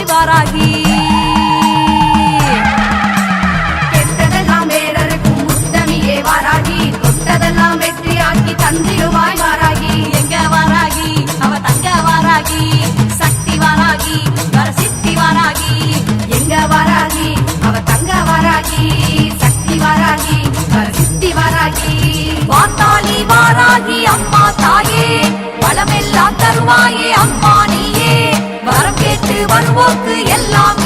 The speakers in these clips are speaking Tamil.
தாய் வாராகி கெட்டதெல்லாம் வேறருக்கும் உத்தமியே வாராகி. தொட்டதெல்லாம் வெற்றியாக்கி தந்திடுவாய் வாராகி. எங்க வாராகி அவ தங்க வாராகி சக்தி வாராகி வர சித்தி வாராகி எங்க வாராகி அவ தங்க வாராகி சக்தி வாராகி வர சித்தி வாராகி வாத்தாளி வாராகி அம்மா தாயே. வளமெல்லாம் தருவாயே அம்மா நீ. பருவோக்கு எல்லாம்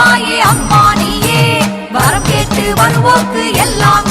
அம்மாயே அம்மா நீயே வரம் கேட்டு வருவோக்கு எல்லாம்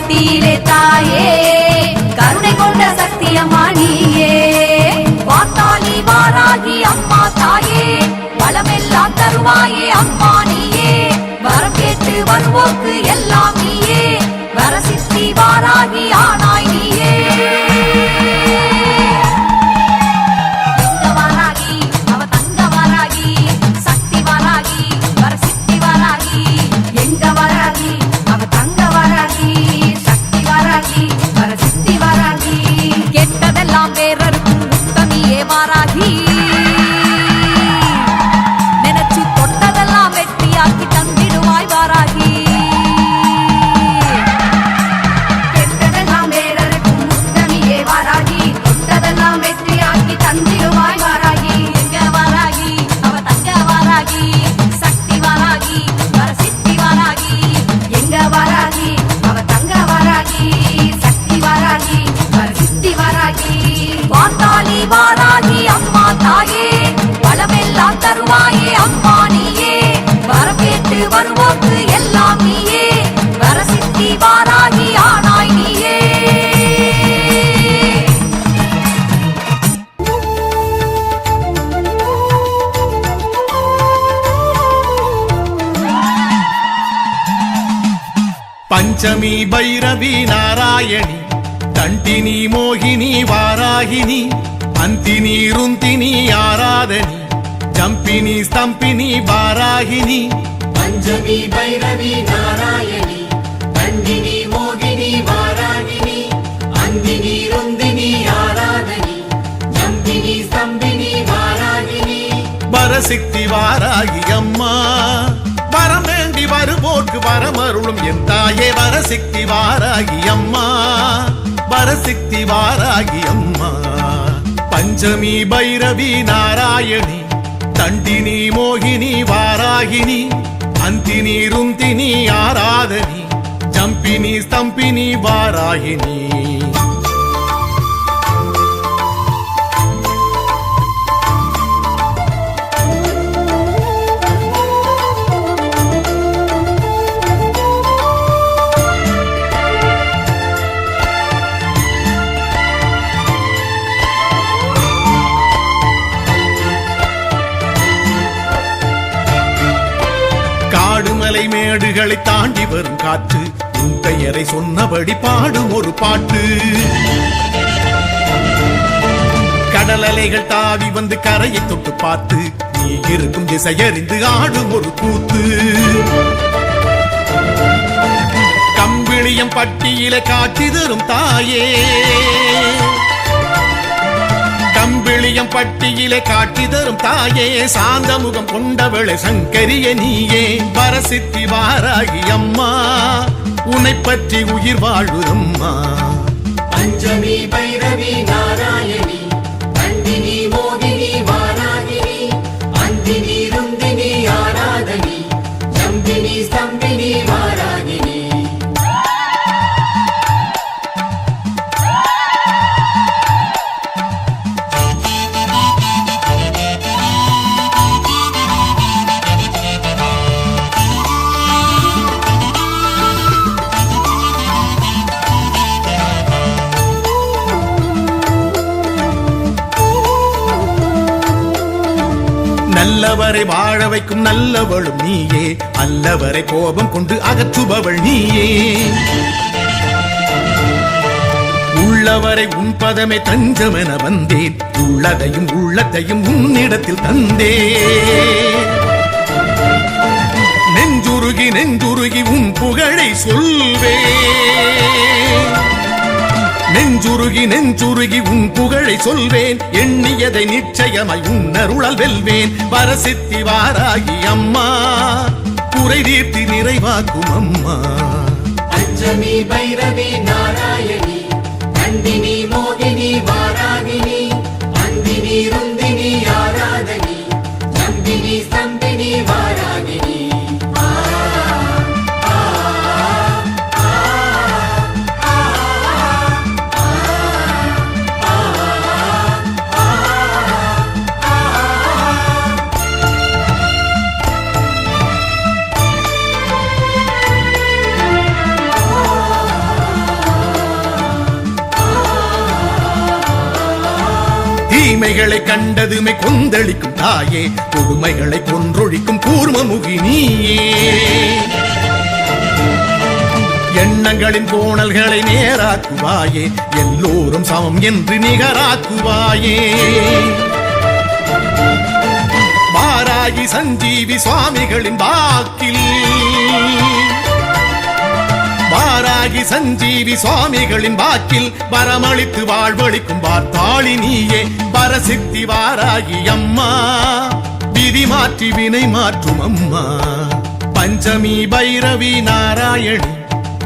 மட்டியிலே தாயே கருணை கொண்ட சக்தி அம்மா நீயே வாத்தாளி வாராகி அம்மா தாயே வளமெல்லாம் தருவாயே அம்மா நீயே. வரம் கேட்டு வருவோக்கு எல்லாம் பஞ்சமி பைரவி நாராயணி தண்டினி மோகினி வாராகினி அந்தினி ருந்தினி ஆராதனி ஜம்பினி ஸ்தம்பினி வாராகினி பஞ்சமி பைரவி நாராயணி கண்டினி மோகினி வாராகினி அந்தினி ருந்தினி ஆராதனி ஜம்பினி ஸ்தம்பினி வாராகினி வரசித்தி வாராகி அம்மா வரம் வேண்டி வருவோர்க்கு வரமருளும் என் தாயே வரசித்தி வாராகி அம்மா. வரசித்தி வாராகி அம்மா. பஞ்சமி பைரவி நாராயணி தண்டினி மோகினி வாராகினி அந்தினி ருந்தினி ஆராதனி ஜம்பினி ஸ்தம்பினி வாராகினி. மேடுகளை தாண்டி வரும் காற்று உன் பெயரை சொன்னபடி பாடும் ஒரு பாட்டு. கடல் அலைகள் தாவி வந்து கரையை தொட்டு பார்த்து நீ இருக்கும் திசையறிந்து ஆடும் ஒரு கூத்து. கம்பிளியம் பட்டியில காட்சி தரும் தாயே. விழியம் பட்டியிலே காட்டி தரும் தாயே சாந்த முகம் கொண்டவளை சங்கரிய நீயே. பரசித்தி வாராகி அம்மா உன்னை பற்றி உயிர் வாழுதம்மா. பஞ்சமி பைரவி நாராயண நல்லவரை வாழ வைக்கும் நல்லவளும் நீயே. அல்லவரை கோபம் கொண்டு அகற்றுபவள் நீயே. உள்ளவரை உன் பதமே தஞ்சமென வந்தேன். உள்ளதையும் உள்ளத்தையும் உன்னிடத்தில் தந்தே நெஞ்சுருகி நெஞ்சுருகி உன் புகழை சொல்வே நெஞ்சுருகி நெஞ்சுருகி உன் புகழை சொல்வேன். எண்ணியதை நிச்சயமாய் உன்னருளால் வெல்வேன். வரசித்தி வாராகி அம்மா. குறை தீர்த்தி நிறைவாக்கும் அம்மா. அஞ்சமி பைரவி நாராயணி நந்தினி மோகினி வாராகினி அந்தினி ருந்தினி ஆராதனி ஜம்பினி ஸ்தம்பினி தீமைகளை கண்டதுமே கொந்தளிக்கும் தாயே கொடுமைகளை கொன்றொழிக்கும் கூர்மமுகி நீயே. எண்ணங்களின் கோணல்களை நேராக்குவாயே எல்லோரும் சமம் என்று நிகராக்குவாயே. வாராகி சஞ்சீவி சுவாமிகளின் வாக்கில் தியாகி சஞ்சீவி சுவாமிகளின் வாக்கில் வரமளித்து வாழ்வழிக்கும் வார்த்தாளி நீயே. பரசித்தி வாராகி அம்மா. விதி மாற்றி வினை மாற்றும் அம்மா. பஞ்சமி பைரவி நாராயணி.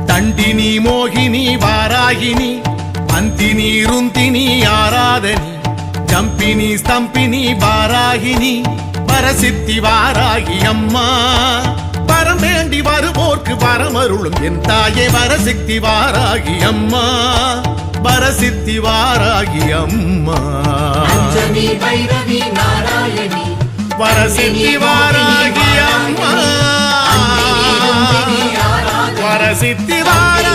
தண்டினி மோகினி வாராகினி. அந்தினி ருந்தினி ஆராதனி. ஜம்பினி ஸ்தம்பினி வாராகினி. பரசித்தி வாராகி அம்மா. வேண்டி வருவோர்க்கு வரமருளும். என் தாயே வரசித்தி வாராகி அம்மா. வரசித்தி வாராகி அம்மா. வரசித்தி வாராகி அம்மா. வரசித்தி வாராகி.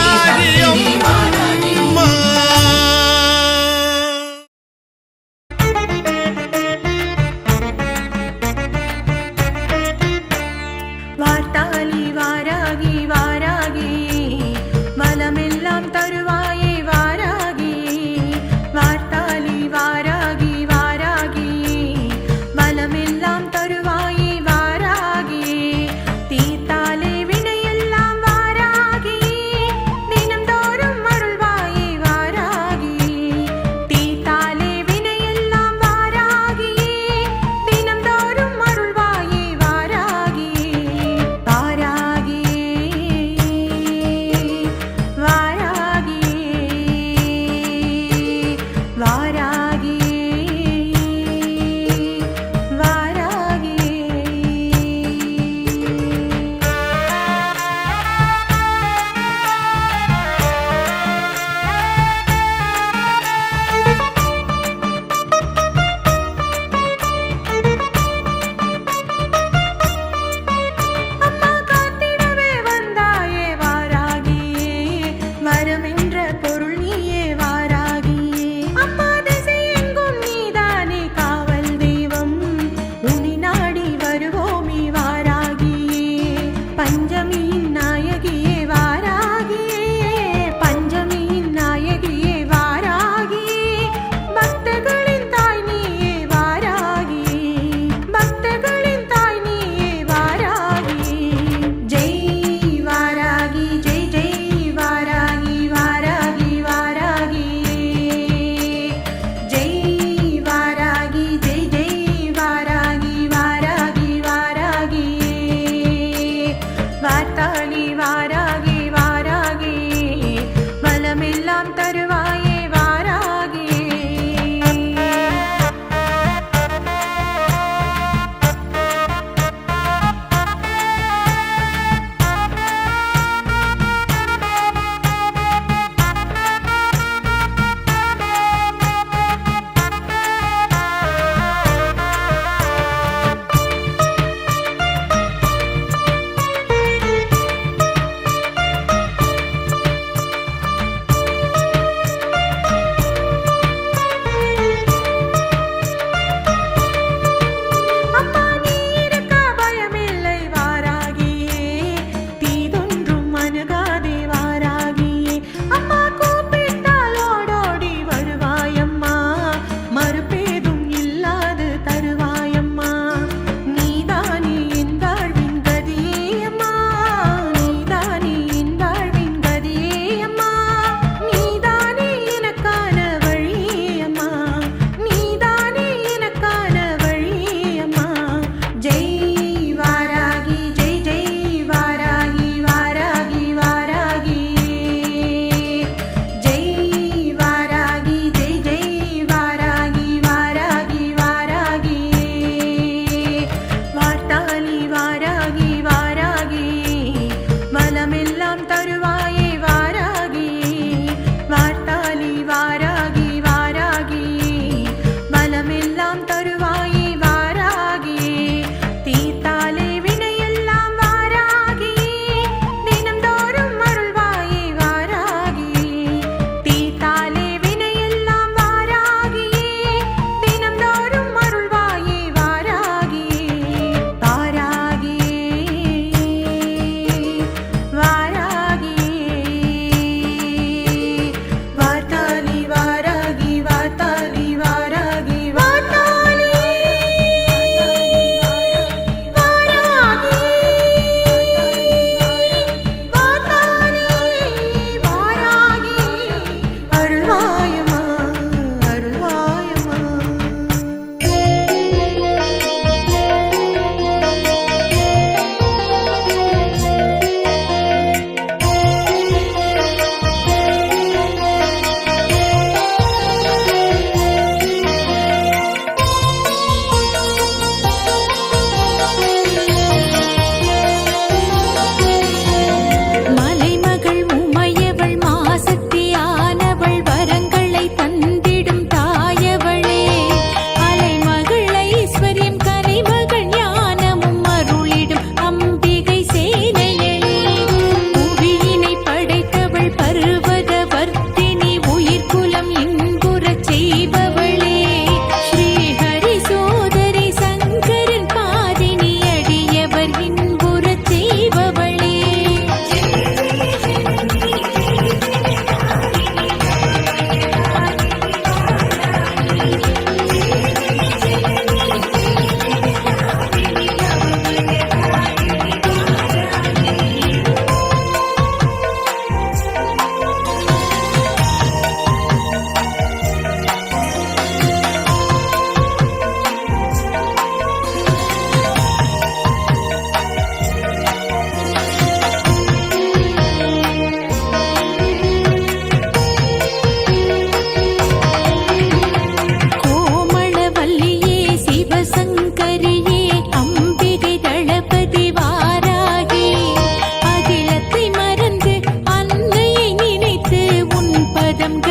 đâm